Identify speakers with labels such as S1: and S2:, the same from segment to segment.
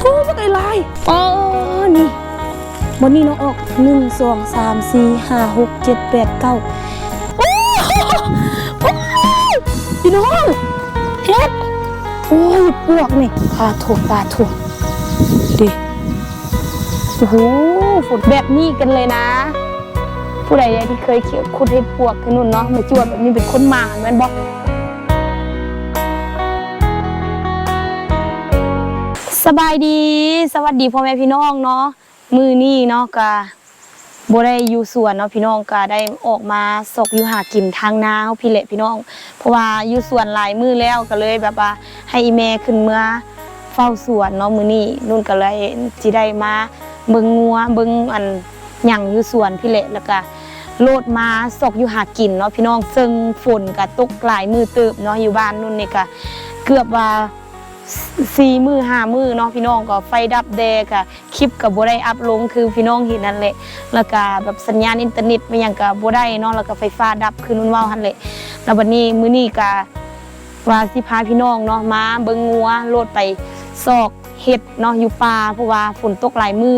S1: โอ้บักไอ้ลายอ๋อนี่บนนี้เนาะออกหนึ่งสองสามสี่ห้าหกเจ็ดแปดเก้าโอ้โอ้ยพี่น้องเฮ็ดโอ้ยปวกนี่ปลาถูกปลาถูกดิโอ้โหฝนแบบนี้กันเลยนะ ผู้ใดที่เคยเขียวคุดเห็ดปวกกันนู่นเนาะมาจวดแบบนี้เป็นคนมาแม่นบอก สบายดี สวัสดีพ่อแม่พี่น้องเนาะมือนี่เนาะกะบ่ได้อยู่สวนเนาะพี่น้องกะได้ออกมาสกอยู่หากินทางนาเฮาพี่เละพี่น้อง เพราะว่าอยู่สวนหลายมือแล้วก็เลยแบบว่าให้อีแม่ขึ้นเมื่อเฝ้าสวนเนาะมือนี้นุ่นก็เลยสิได้มาเบิ่งงัวเบิ่งอันหยังอยู่สวนพี่เละแล้วก็โลดมาสกอยู่หากินเนาะพี่น้องซึ่งฝนก็ตกหลายมือเติบเนาะอยู่บ้านนุ่นนี่ก็เกือบว่า สี่มือห้ามือเนาะพี่น้องก็ไฟดับแดกะคลิปกับบ่ได้อัพลงคือพี่น้องเห็นนั่นแหละแล้วก็แบบสัญญาณอินเทอร์เน็ตไมันยังกับบ่ได้เนาะแล้วก็ไฟฟ้าดับคือนุ่นว้าหั่นแหละแล้วบัดนี้มื้อนี้ก็ว่าสิพาพี่น้องเนาะมาเบิงงัวโลดไปซอกเห็ดเนาะอยู่ป่าเพราะว่าฝนตกหลายมือ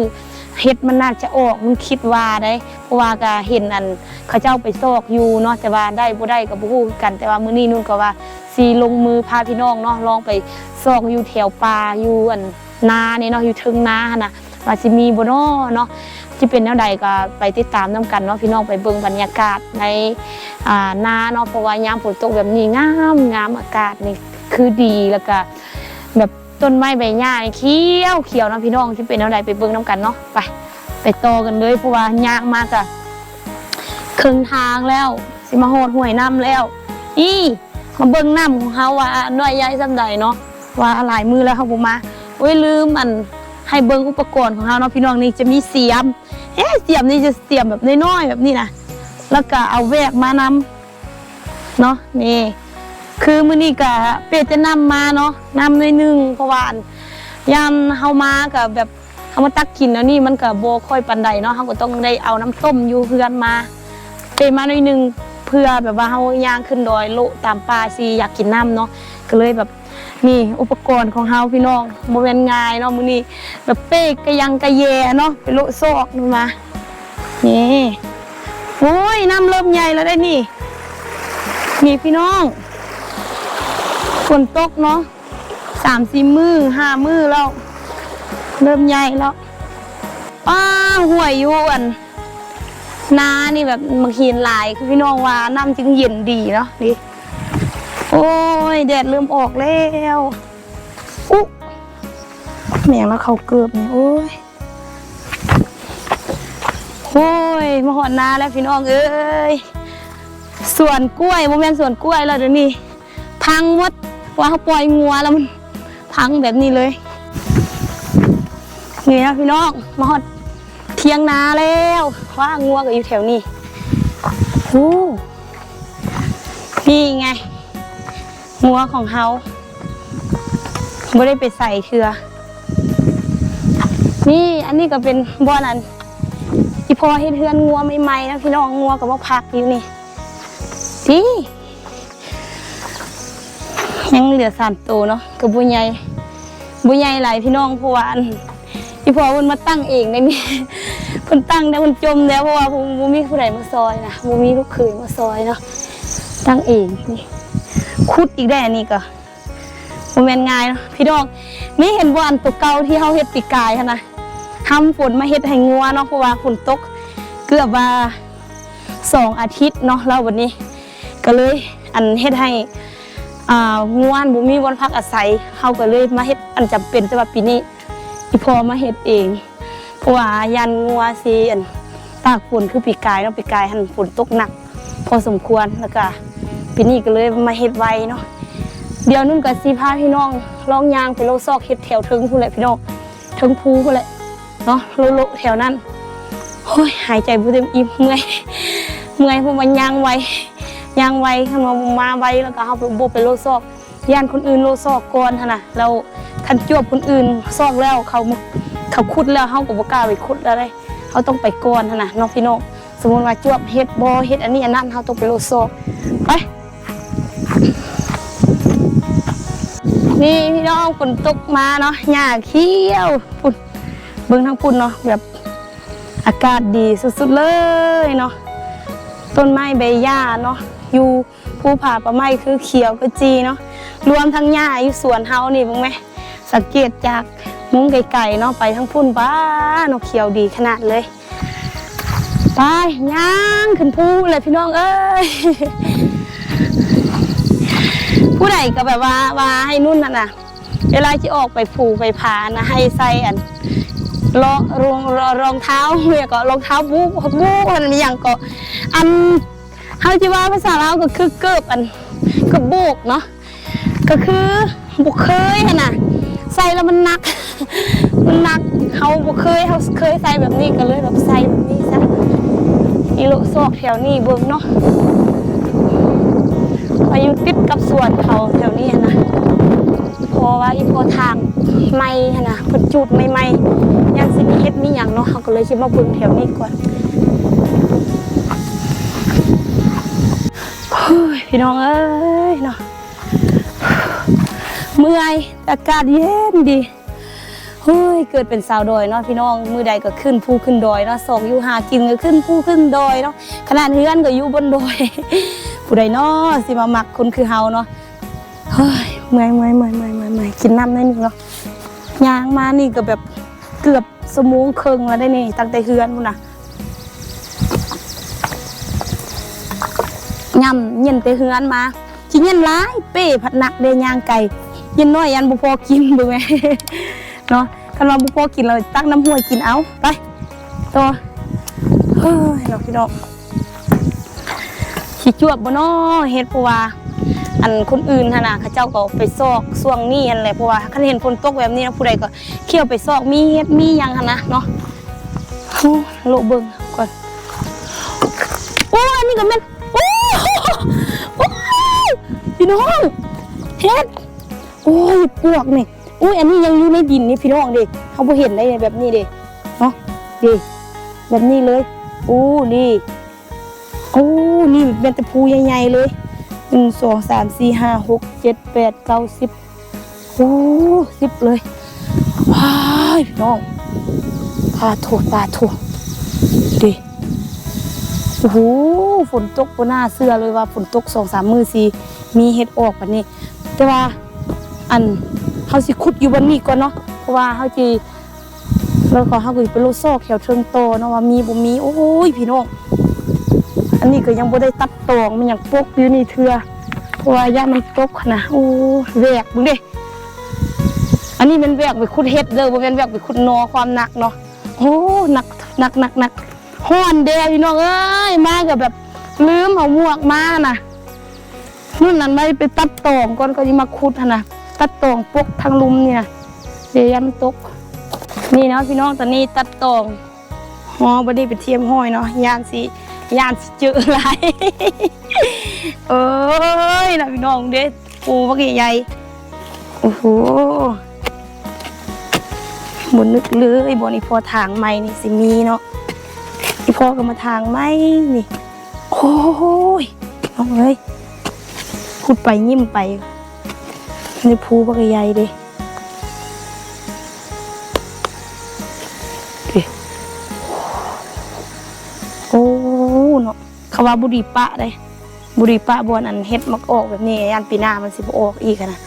S1: เห็ดมันน่าจะออกมันคิดว่าได้ เพราะว่าก็เห็นอันเขาเจ้าไปซอกอยู่เนาะแต่ว่าได้บ่ได้ก็บ่ฮู้คือกัน แต่ว่ามื้อนี้นุ่นก็ว่า สิลงมือพาพี่น้องเนาะลองไปซอกอยู่แถวป่าอยู่อันนาเนี่ยเนาะอยู่เทึงนาน่ะว่าสิมีบ่เนาะเนาะที่เป็นแนวใดก็ไปติดตามนํกันเนาะพี่น้องไปเบิ่งบรรยากาศในอ่านาเนาะเพราะว่ายามฝนตกแบบนี้งามงามอากาศนี่คือดีแล้วก็แบบต้นไม้ใบหญ้านี่เขียวเขียวเนาะพี่น้องที่เป็นแนวใดไปเบิ่งนํกันเนาะไปไปโตกันเลยเพราะว่ายากมากอะครึ่งทางแล้ว สิมาโหดห้วยน้ำแล้ว อี มาเบิ่งน้ำของเฮาว่าน้อยใหญ่ซำใดเนาะว่าหลายมือแล้วเฮาบ่มาโอ้ยลืมอันให้เบิ่งอุปกรณ์ของเฮาเนาะพี่น้องนี่จะมีเสียมเอ๊ะเสียมนี่จะเสียมแบบน้อยๆแบบนี้นะแล้วก็เอาแวกมานำเนาะนี่คือมื้อนี้ก็เป็ดจะนำมาเนาะนำหน่อยหนึงเพราะว่าอันยามเฮามาก็แบบเฮามาตักกินแล้วนี่มันก็บ่ค่อยปานใดเนาะเฮาก็ต้องได้เอาน้ำต้มอยู่เฮือนมาเปมาหน่อยหนึง เพื่อแบบว่าเฮาย่างขึ้นดอยโลตามป่าสิอยากกินน้ำเนาะก็เลยแบบนี่อุปกรณ์ของเฮาพี่น้องบ่แม่นง่ายเนาะมื้อนี้แบบเป๊กกะยังกะแยเนาะไปโลซอกนู่มานี่โอ้ยน้ำเริ่มใหญ่แล้วได้นี่ นี่พี่น้องฝนตกเนาะสามสี่มือห้ามือแล้ว เริ่มใหญ่แล้วป้าห่วยอยู่อัน นานี่แบบบางทีหลายคือพี่น้องว่าน้ำจึงเย็นดีเนาะนี่โอ้ยแดดเริ่มออกแล้วอุ๊แมงแล้วเขาเกือบเนี่ยโอ้ยโอ้ยมาหอดนาแล้วพี่น้องเอ้ยสวนกล้วยโมเมนสวนกล้วยแล้วเดี๋ยวนี้พังหมดว่าเขาปล่อยงัวแล้วมันพังแบบนี้เลยนี่นะพี่น้องมาหอด เทียงนาแล้วว่างัวก็อยู่แถวนี้โอ้นี่ไง งัวของเฮาไม่ได้ไปใส่เชือ นี่อันนี้ก็เป็นบ่อนั้นอีพอเฮ็ดเฮือนงัวใหม่ๆนะพี่น้องงัวกับว่าพักอยู่นี่ดียังเหลือสามตัวเนาะกับบุญใหญ่บุญใหญ่หลายพี่น้องเพราะว่า อันอีพอมันมาตั้งเองได้นี่เพิ่นตั้งได้มันจมแล้วเพราะว่าผมบ่มีผู้ใดมาซอยนะบ่มีลูกเขยมาซอยเนาะตั้งเองนี่ขุดอีกได้อันนี้ก็บ่แม่นง่ายเนาะพี่น้องนี่เห็นบ่อันตัวเก่าที่เฮาเฮ็ดปีกายหั่นนะห้ำฝนมาเฮ็ดให้งัวเนาะเพราะว่าฝนตกเกือบว่าสองอาทิตย์เนาะแล้ววันนี้ ก็เลยอันเฮ็ดให้อ่างัวบ่มีวันพักอาศัยเฮาก็เลยมาเฮ็ดอันจำเป็นแต่ว่าปีนี้ อีพอมาเฮ็ดเองเพราะว่ายันงัวซีอันตากฝนคือปีกายเนาะปีกายหันฝนตกหนัก พอสมควรแล้วก็ปีนี้ก็เลยมาเฮ็ดไวเนาะเดี๋ยวนุ่นกับซีพาพี่น้องลองยางไปโลซอกเฮ็ดแถวเทิงพูนแหละพี่น้องเทิงภูพูนแหละเนาะโลโลแถวนั้นโอ้ยหายใจบ่เต็มอิ่มเมื่อยเมื่อยเพราะมันยางไวยางไวคันว่ามาไวแล้วก็เฮาไปบ่ไปโลซอกย่านคนอื่นโลซอกก่อนหั่นน่ะแล้ว คันจวบคนอื่นซอกแล้วเขามาเขาขุดแล้วเฮาก็บ่กล้าไปขุดแล้วเลยเฮาต้องไปก่อนนะเนาะพี่น้องสมมติว่าจวบเฮ็ดบ่เฮ็ดอันนี้อันนั้นเฮาต้องไปโลซอกไปนี่พี่น้องฝนตกมาเนาะหญ้าเขียวปุ่นเบิ่งทั้งปุ่นเนาะแบบอากาศดีสุดๆเลยเนาะต้นไม้ใบหญ้าเนาะอยู่ภูผาปะไม้คือเขียวกระจีเนาะรวมทั้งหญ้าอยู่สวนเฮานี่เบิ่งไหม สังเกตจากมุ้งไกลๆเนาะไปทั้งพุ่นบ้าเนาะเขียวดีขนาดเลย ไปย่างขึ้นภูเลยพี่น้องเอ้ยผู้ใดก็แบบว่าว่าให้นุ่นน่ะนะเวลาที่ออกไปผูไปผานะให้ใส่อันรองรองรองเท้าเรียกก็รองเท้าบูบบูบอันนี้อย่างก็อันเฮาที่ว่าภาษาลาก็คือเกิบอันกระโบกเนาะก็คือบุกเคยนน่ะ ใส่แล้วมันหนัก มันหนักเฮาเคยเฮาเคยใส่แบบนี้ก็เลยแบบใส่แบบนี้ซะอีโลซอกแถวนี้เบิ่งเนาะมาอยู่ติดกับสวนเขาแถวนี้นะพราะว่าอีพอทางไม่นะเพิ่นจูดไม่ไม่ยังสิมีเฮ็ดมีหยังเนาะเขาก็เลยคิดมาเบิ่งแถวนี้ก่อนเฮ้ยพี่น้องเอ้ยเนาะ เมื่อยอากาศเย็นดีเฮ้ยเกิดเป็นสาวดอยเนาะพี่น้องมือใดก็ขึ้นภูขึ้นดอยเนาะสองอยู่หากินก็ขึ้นภูขึ้นดอยเนาะขนาดเฮือนก็อยู่บนดอยผู้ใดเนาะสิมามักคนคือเฮาเนาะเฮ้ยเมื่อยเมื่อยเมื่อยเมื่อยเมื่อยเมื่อยกินน้ำหนิดนึงเนาะยางมานี่ก็แบบเกือบสมงเครึ่งแล้วได้นี่ตั้งแต่เฮือนพุ่นนะย่ำเย็นแต่เฮือนมาจิเย็นร้ายเป้ผัดหนักเดยางไก่ เย็นน้อยยันบุพอกินดูไหมเนาะคันว่าบุพอกินเราตักน้ำห้วยกินเอาไปตัวเฮ้ยเนาพี่น้องสิจวบบ่น้อเฮ็ดเพราะว่าอันคนอื่นหั่นน่ะเขาเจ้าก็ไปซอกช่วงนี้อันแหละเพราะว่าคันเห็นฝนตกแบบนี้นะผู้ใดก็เขี่ยวไปซอกมีเฮ็ดมียังหั่นนะเนาะโอ้โลเบิ่งก่อนโอ้อันนี้ก็แม่นโอ้โอ้พี่น้องเฮ็ด อ้ยปวกนี่โอ้ยอันนี้ยังอยู่ในดินนี่พี่น้องเด้เฮาบ่เห็นได้แบบนี้เด้เนาะดิแบบนี้เลยโอ้นี่โอ้นี่เป็นตะพูใหญ่ๆเลยหนึ่งสองสามสี่ห้าหกเจ็ดแปดเก้าสิบโอ้สิบเลยว้ายพี่น้องปลาถูปลาถูดิโอ้โหฝนตกบนหน้าเสื้อเลยว่าฝนตกสองสามมือสีมีเห็ดออกแบบนี้ แต่ว่า อันเขาสิขุดอยู่บนนี้ก่อนเนาะเพราะว่าเขาจีแล้วก็เขาก็สิไปโลดซอกแถวเทิงโตเนาะว่ามีบ่มีโอ้ยพี่น้องอันนี้ก็ยังบ่ได้ตัดตองมันยังปกอยู่นี่เถื่อเพราะว่าย่ามันตกนะโอ้แหวกมึงเด้อันนี้เป็นแหวกไปขุดเฮ็ดเด้อบ่แม่นแหวกไปขุดนอความหนักเนาะโอ้หนักหนักหนักหนักฮ้อนเด้พี่น้องเอ้ยมาก็แบบลืมเอาหมวกมาน่ะนู่นนั่นไม่ไปตัดตองก่อนก็สิมาขุดนน่ะ ตัดตองปกทางลุมเนี่น่ะเดี๋ยวยันตก นี่เนาะพี่น้องตอนนี้ตัดตองฮอบ่ได้ไปเทียมห้อยเนาะยานสิยานสิเจออะไรเอ้ยนะพี่น้องเด็ดปูพักใหญ่โอ้โหบนนึกเลยบนอีพอทางไม้นี่สิมีเนาะอีพอก็มาทางไม้นี่ โอ้ยน้องเอ้ยพูดไปยิ้มไป ในภูพักใหญ่เด้ดิโอ้เนาะเขาว่าบุหรีปะได้บุหรีปะบอนอันเฮ็ดมักออกแบบนี้ยันปีหน้ามันสิบ่ออกอีกอะนะ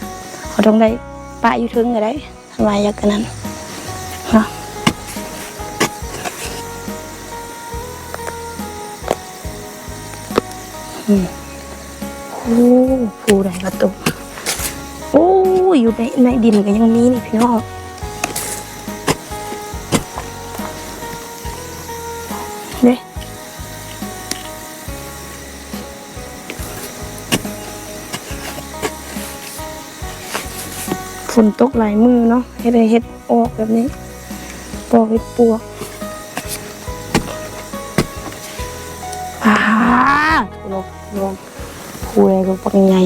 S1: เขาต้องได้ปะอยู่ถึงก็ได้ทำไมอยากกันนั้นเนาะอืมโอ้ผู้ใดประตูโอยู่ในในดินก็ยังมีนี่พี่น้องเด้ฝนตกหลายมือเนาะเฮ็ดให้เฮ็ดออกแบบนี้ปอกเฮ็ดปวกอ่าลงลงคุยกับปังไง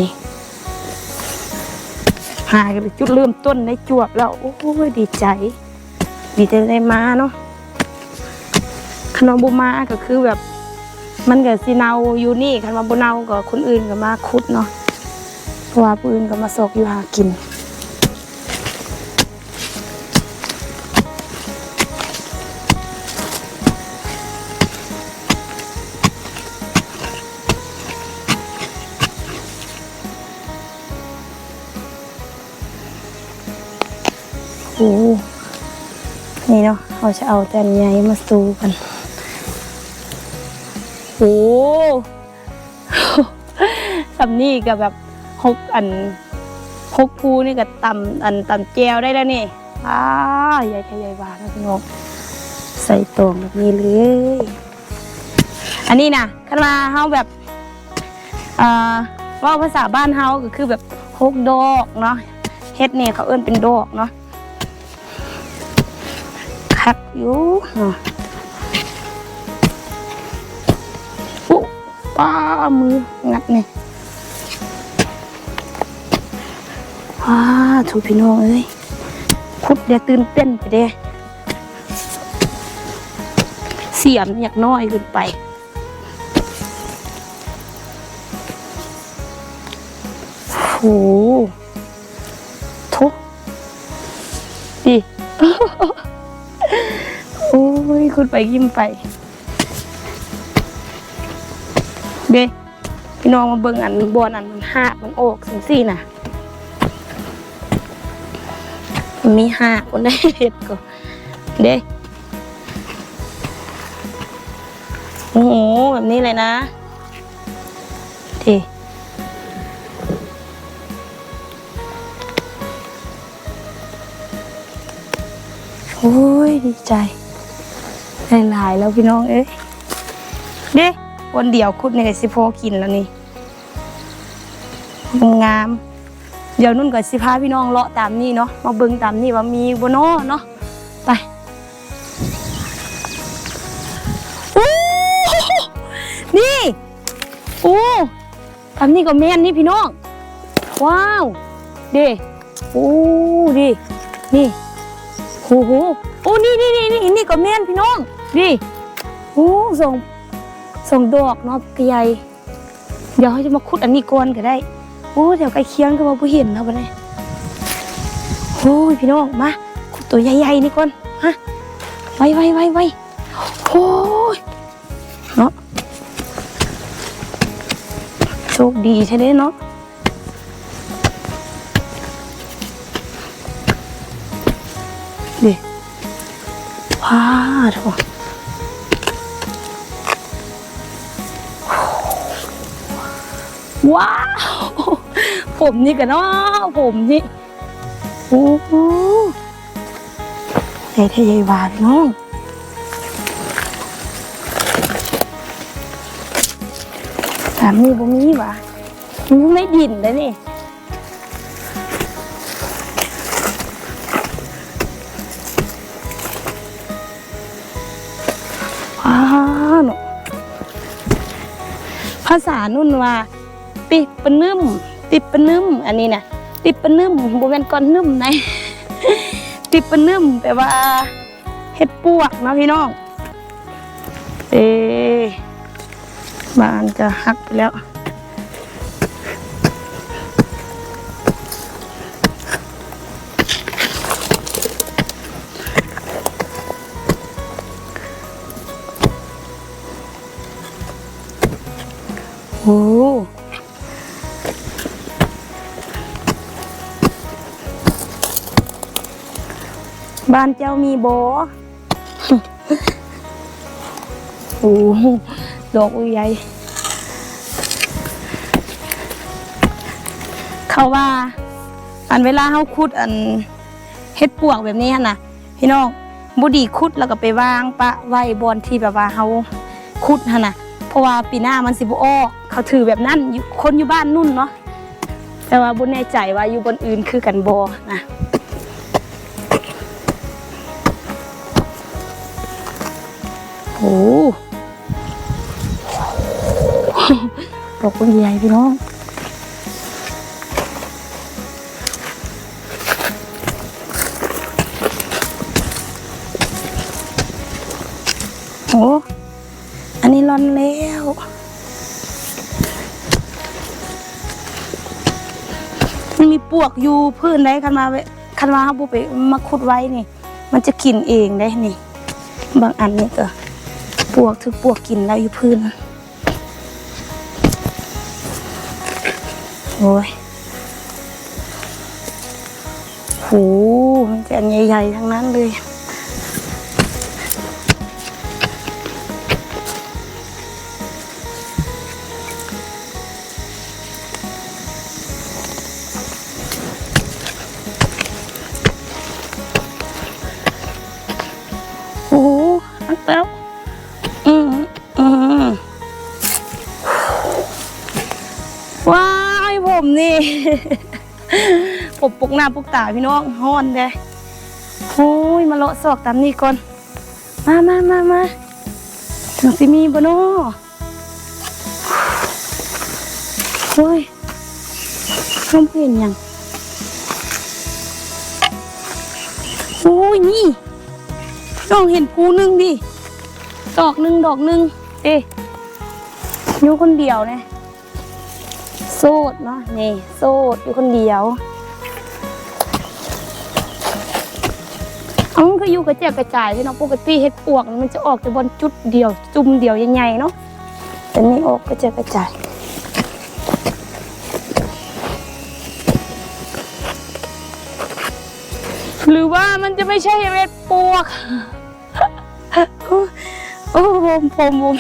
S1: หากันจุดเริ่มต้นในจวบแล้ว โอ้ยดีใจ ดีใจได้มาเนาะขนมบุมาก็คือแบบ มันกับซีเนาอยู่นี่คันมาบุเนาก็คนอื่นก็มาคุดเนาะเพราะว่าผู้อื่นก็มาซอกอยู่หากิน เนาะเราจะเอาแต่อันใหญ่มาสู้กัน โอ้สำนี่กับแบบหกอันหกภูนี่กับตำอันตำแจวได้แล้วนี่อ้าใหญ่แค่ใหญ่บานะพี่น้องใส่ตรงแบบนี้เลย อันนี้นะคันมาเฮาแบบอ่าว่าภาษาบ้านเฮาก็คือแบบหกดอกเนาะเฮ็ดเนี่ยเขาเอิ้นเป็นดอกเนาะ คักอยู่เนาะปุ๊ป้ามืองัดเนี่ยว้าถูกพี่น้องเอ้ยคุดเดี๋ยวตื่นเต้นไปเด้เสียมอยากน้อยขึ้นไปโหทุกดิ โอ้ยคุณไปยิ้มไป เด้พี่น้องมาเบิ่งอันบอนอันมันหักมันออกสิงสี่น่ะมันมีหักคนได้เห็ดก็เด้โอ้โหแบบนี้เลยนะ ดีใจหลายๆแล้วพี่น้องเอ้ยเด้วันเดียวคุดในสิพอกินแล้วนี่งาม เดี๋ยวนุ่นกับสิพาพี่น้องเลาะตามนี่เนาะมาเบิ่งตามนี่ว่ามีบนอเนาะไปโอ้นี่โอ้ตามนี่ก็แม่นนี่พี่น้อง ว้าวเด้โอ้ดินี่โอ้โห อ้นี่นี่นี่นี่นี่ก็แม่นพี่น้องนี่โอ้ส่งส่งดอกเนาะใหญ่เดี๋ยวเขาจะมาขุดอันนี้ก่อนก็ได้โอ้เดี๋ยวไก่เคียงก็มาผู้เห็นเนาะบัดนี้โอ้ยพี่น้องมาขุดตัวใหญ่ๆนี่ก่อนฮะไวไวไวไวโอ้ยเนาะโชคดีใช่ไหมเนาะดิ ว้าโถว้าว ผมนี่กันเนาะผมนี่ โอ้โหใส่ทะเยวาพี่น้องสามีบ่มีวะมันไม่ดินเลยนี่าษานุ่นว่า ติปนึ่มติปนึ่มอันนี้นะติปนึ่มบเวนก้อนนึ่มนติปนึ่มแปลว่าเห็ดปวกนะพี่น้องเอ๊บานจะหักไปแล้ว บ้านเจ้ามีโบโอ้โหดอกอุยใหญ่เขาว่า อันเวลาเขาขุดอันเฮ็ดปวกแบบนี้นะพี่น้องบุดีขุดแล้วก็ไปวางปะไว้บอนที่แบบว่าเขาขุดนะเพราะว่าปีหน้ามันสิบออเขาถือแบบนั้นคนอยู่บ้านนุ่นเนาะแต่ว่าบุญแน่ใจว่าอยู่บนอื่นคือกันบอนะ โอ้ดอกใหญ่พี่น้องโอ้อันนี้ร้อนแล้วมันมีปวกอยู่พื้นได้คันมาไว้คันมาเขาบุไปมาขุดไว้นี่ มันจะกินเองได้นี่ บางอันนี่ก็ ปวกถือปวกกินแล้วอยู่พื้น โอ้ยโหมันจะใหญ่ๆทั้งนั้นเลย ผมปุกหน้าปุกตาพี่น้องฮ้อนเด้โอ้ยมาเลาะซอกตามนี่ก่อน มามามามาถึงสิมีบ่นาะโอ้ยเขาเห็นยังโอ้ยนี่น้องเห็นภูหนึ่งดิดอกหนึ่งดอกหนึ่งเอ๊อยู่คนเดียวเนี่ยโสดเนาะนี่โสดอยู่คนเดียว อังคืออยู่กระเจียกกระจายที่เนาะปกติเห็ดปวกมันจะออกแต่บนจุดเดียว จุ่มเดียวใหญ่ๆเนาะแต่นี่ออกกระเจียกกระจายหรือว่ามันจะไม่ใช่เห็ดปวก โอ้ผมผมผม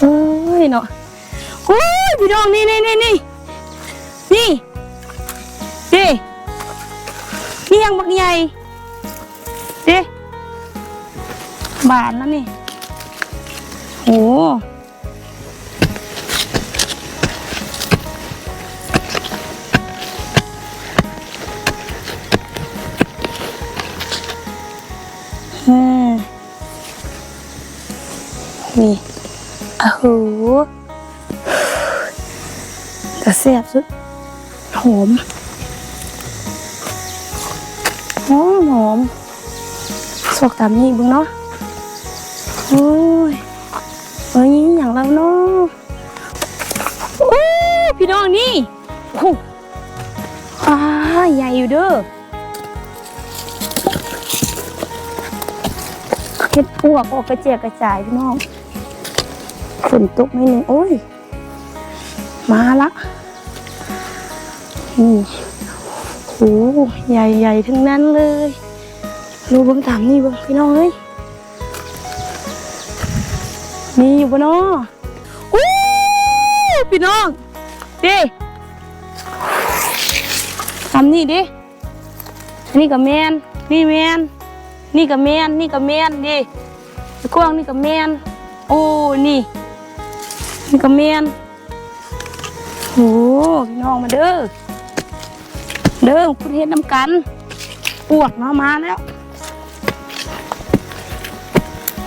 S1: เอ้ยเนาะโอ้ยพี่น้องนี่นี่นี่นี่ งบักใหญ่ดิบานแล้วนี่โอ้นี่อ้าวโหแต่แซ่บสุดหอม หอมหอมสวกตามนี้บึงเนาะโอ้ยเอ้ยอย่างเราเนาะโอ้พี่น้องนี่โอ้อ่าใหญ่อยู่เด้อเฮ็ดพวกออกกระเจียกกระจายพี่น้องฝนตกไม่หนึ่งโอ้ย มาละนี่ โหใหญ่ๆทั้งนั้นเลยดูเบิ่งตามนี่เบิ่งพี่น้องเอ้ยมีอยู่บ่เนาะอู้พี่น้องดิทำนี่ดิอันนี้กับแมนนี่แมนนี่กับแมนนี่กับแมนดิตะกวางนี่กับแมนโอ้นี่นี่กับแมนโอ้พี่น้องมาเด้อ เด้อพูดเฮ็ดน้ำกันปวดเนาะมาแล้ว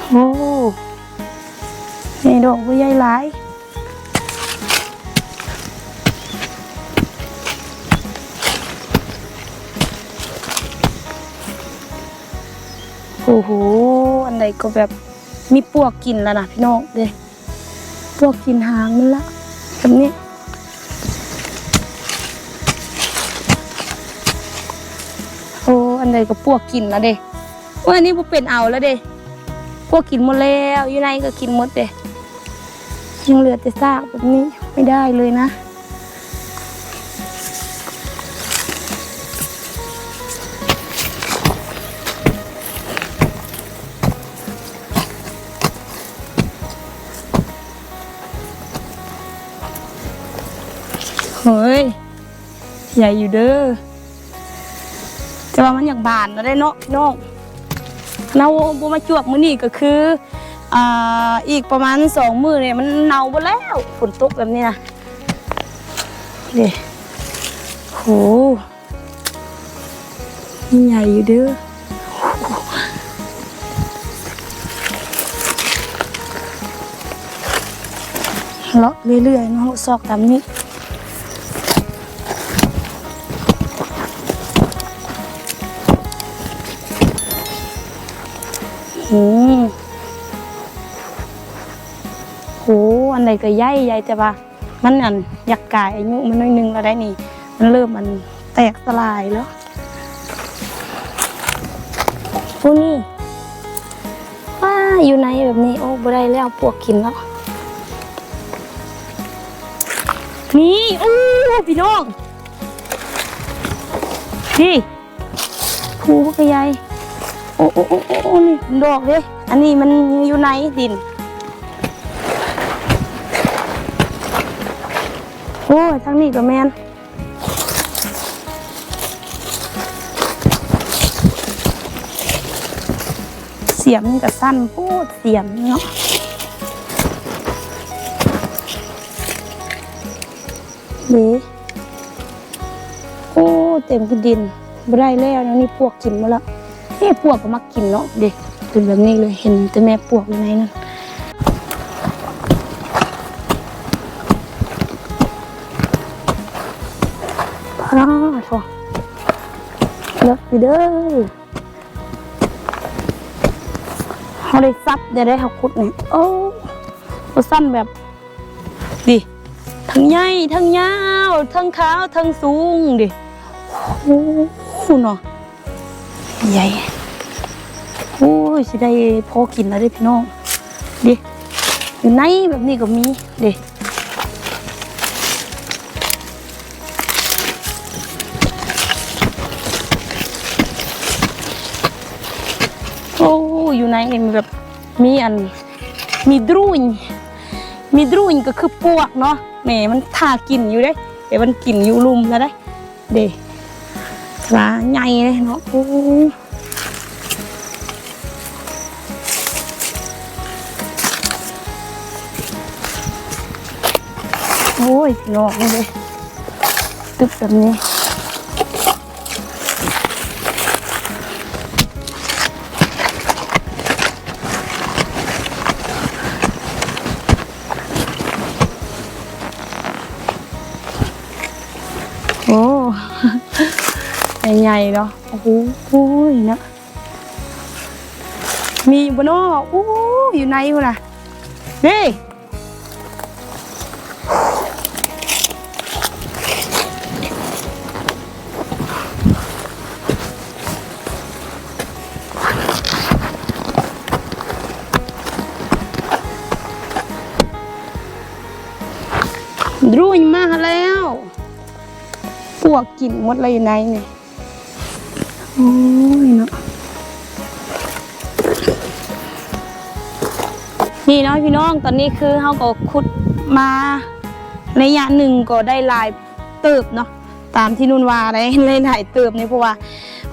S1: โอ้นี่ดอกบัวใหญ่หลายโอ้โห อันใดก็แบบมีปวกกินแล้วนะพี่น้องเด้ปวกกินหางมันละแบบนี้ อันใดก็ปวกกินแล้วเด้ว่าอันนี้บ่เป็นเอาแล้วเด้พวกกินหมดแล้วอยู่ในก็กินหมดเด้ยังเหลือแต่ซากแบบนี้ไม่ได้เลยนะเฮ้ยใหญ่อยู่เด้อ แต่ว่ามันอยากบานแล้วได้เนาะพี่น้องเราบัมาจวกมื้อนี้ก็คืออ่าอีกประมาณสองมือเนี่ยมันเน่าหมดแล้วฝนตกแบบนี้นะนี่โหนี่ใหญ่อยู่เด้อเลาะเรื่อยๆเนาะซอกตามนี้ นใดก็ใหญ่ใหญ่แต่ว่า มันอันอยากกายอายุมันน้อยหนึงแล้วได้นี่ มันเริ่มมันแตกสลายแล้วพวกนี้ว้าอยู่ในแบบนี้โอ้บ่ได้แล้วปวกกินแล้วนี่อู้พี่น้องพี่ผูพกใหญ่โอ้โอ้โอ้โอ้โอ้นี่ดอกเลยอันนี้มันอยู่ในดิน ทางนี้ก็แมนเสียมนี่ก็สั้นพูดเสียมเนาะนี่โอ้เต็มที่ดินบได้แล้วนะนี่ปวกกินมาแล้วนี่ปวกก็มากินเนาะเด็กเป็นแบบนี้เลยเห็นแต่แม่ปวกอยู่ในนั้นพ เลิกไปเด้อเขาได้ซับได้ได้เขาขุดเนี่ยโอ้เขาสั้นแบบดิทั้งใหญ่ทั้งยาวทั้งขาวทั้งสูงดิโอ้โหเนาะใหญ่โอ้ยสิได้พอกินแล้วด้พี่น้องดิอยู่ในแบบนี้ก็มีดิ โอ้อยู่ในนี่มันแบบมีอันมีดรุยมีดรุยก็คือปวกเนาะแหมมันทากินอยู่เด้เดี๋ยวมันกินอยู่ลุมแล้วได้ เด้ปลาใหญ่เลยเนาะโอ้โอ้ยพี่น้องเลยตึกแบบนี้ ใหญ่เนาะโอ้โหโอ้ยนะมีอยู่บนนอกโอ้ยอยู่ในพุ่นะนี่รุ่ยมากแล้วพวกกินหมดเลยในเนี่โอ้ยเนาะนี่เนาะพี่น้องตอนนี้คือเขาก็ขุดมาระยะหนึ่งก็ได้ลายเติบเนาะตามที่นุ่นว่าได้เลยหลายเติบนี่เพราะว่า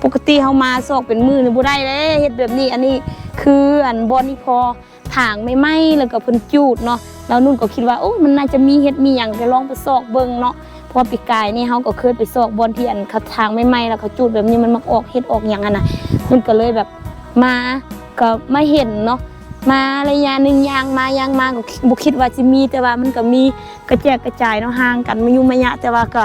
S1: ปกติเขามาซอกเป็นมือนี่บ่ได้เลยเฮ็ดแบบนี้ อันนี้คืออันบอนนี่พอ ถางไม่ไหมแล้วก็เพิ่นจูดเนาะแล้วนุ่นก็คิดว่าโอ้มันน่าจะมีเฮ็ดมีหยังจะลองไปซอกเบิ่งเนาะเพราะว่าปีกายนี่เขาก็เคยไปซอกบอลที่อันเขาทางไม่ไหมแล้วเขาจูดแบบนี้มันมักออกเห็ดออกอย่างนั้นนะมันก็เลยแบบมาก็ไม่เห็นเนาะมาระยะหนึ่งยางมายางมาก็บุคิดว่าจะมีแต่ว่ามันก็มีกระแจกกระจายเนาะห่างกันมายุ่มายะแต่ว่าก็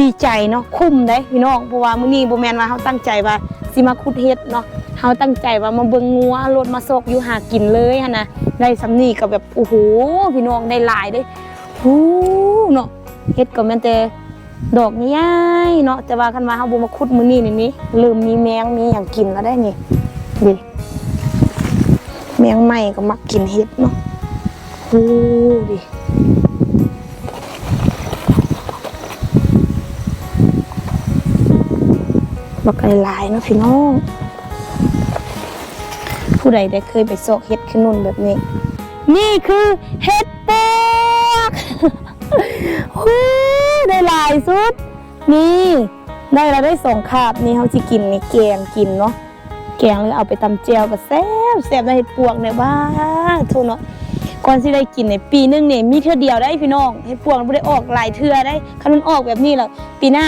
S1: ดีใจเนาะคุ้มได้พี่น้องเพราะว่ามื้อนี้บ่แม่นว่าเขาตั้งใจว่าสิมาขุดเฮ็ดเนาะเขาตั้งใจว่ามาเบิ่งงัวรถมาซกอยู่หากินเลยหั่นนะได้สำนีก็แบบโอ้โหพี่น้องได้หลายเด้โอ้เนาะเฮ็ดก็แม่นแต่ดอกนี่ยายเนาะแต่ว่าคันว่าเฮาบ่มาขุดมื้อนี้นี่นี่เริ่มมีแมงมีหยังกินแล้วได้นี่ดิแมงใหม่ก็มักกินเฮ็ดเนาะโอ้ดิ บักไก่หลายเนาะพี่น้อง ผู้ใดได้เคยไปซอกเฮ็ดขึ้นนุ่นแบบนี้ นี่คือเฮ็ดปวกฮู้ได้หลายสุด นี่ ได้แล้วได้สองคาบนี่เขาสิกินในแกงกินเนาะแกงเลยเอาไปตำเจียวกับแซ่บแซ่บได้เห็ดปวกเนี่ยบ้าทุนเนาะก่อนสิได้กินในปีหนึงเนี่ยมีเทื่อเดียวได้พี่น้องเห็ดปวกมันบ่ได้ออกหลายเทื่อได้คันมันออกแบบนี้แล้วปีหน้า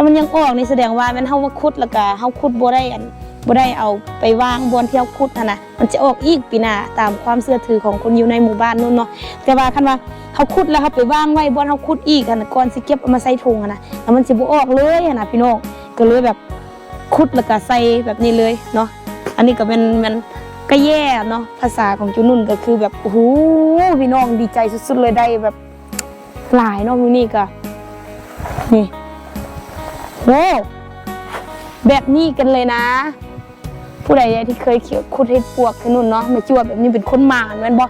S1: คันมันยังออกนี่แสดงว่ามันเฮาว่าขุดแล้วก็เฮาขุดบ่ได้อันบ่ได้เอาไปวางบนเที่เฮาขุดหั่นน่ะมันจะออกอีกปีหน้าตามความเชื่อถือของคนอยู่ในหมู่บ้านนู่นเนาะแต่ว่าคันว่าเขาขุดแล้วเขาไปวางไว้บนเขาขุดอีกนะก่อนสิเก็บเอามาใส่ถุงอะนะแล้วมันสิบ่ออกเลยนะพี่น้องก็เลยแบบขุดแล้วก็ใส่แบบนี้เลยเนาะอันนี้ก็เป็นมันก็แย่เนาะภาษาของจุนุ่นก็คือแบบโอ้โหพี่น้องดีใจสุดๆเลยได้แบบหลายเนาะมื้อนี้ก็นี่ โว้แบบนี้กันเลยนะ ผู้ใดที่เคยเขียวขุดเห็ดปวกที่นุ่นเนาะไม่จวบแบบนี้เป็นคนหมานแม่นบ่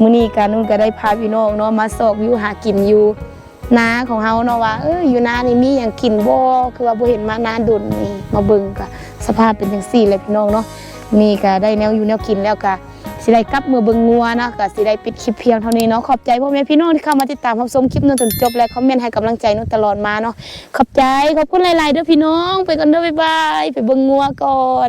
S1: มื้อนี้การนุ่นก็ได้พาพี่น้องเนาะมาซอกอยู่หากินอยู่นาของเฮาเนาะว่าเอออยู่นานี่มีหยังกินบ่คือว่าบ่เห็นมานาดุนนี่มาเบิ่งก็สภาพเป็นจังซี่แหละพี่น้องเนาะนี่ก็ได้แนวอยู่แนวกินแล้วก็ สิได้กลับมือเบิ่งงัวนะก็สิได้ปิดคลิปเพียงเท่านี้เนาะขอบใจพ่อแม่พี่น้องที่เข้ามาติดตามรับชมคลิปนู้นจนจบและคอมเมนต์ให้กำลังใจเนาะตลอดมาเนาะขอบใจขอบคุณหลายๆเด้อพี่น้อง ไปกันเด้อบ๊ายบายไปเบิ่งงัวก่อน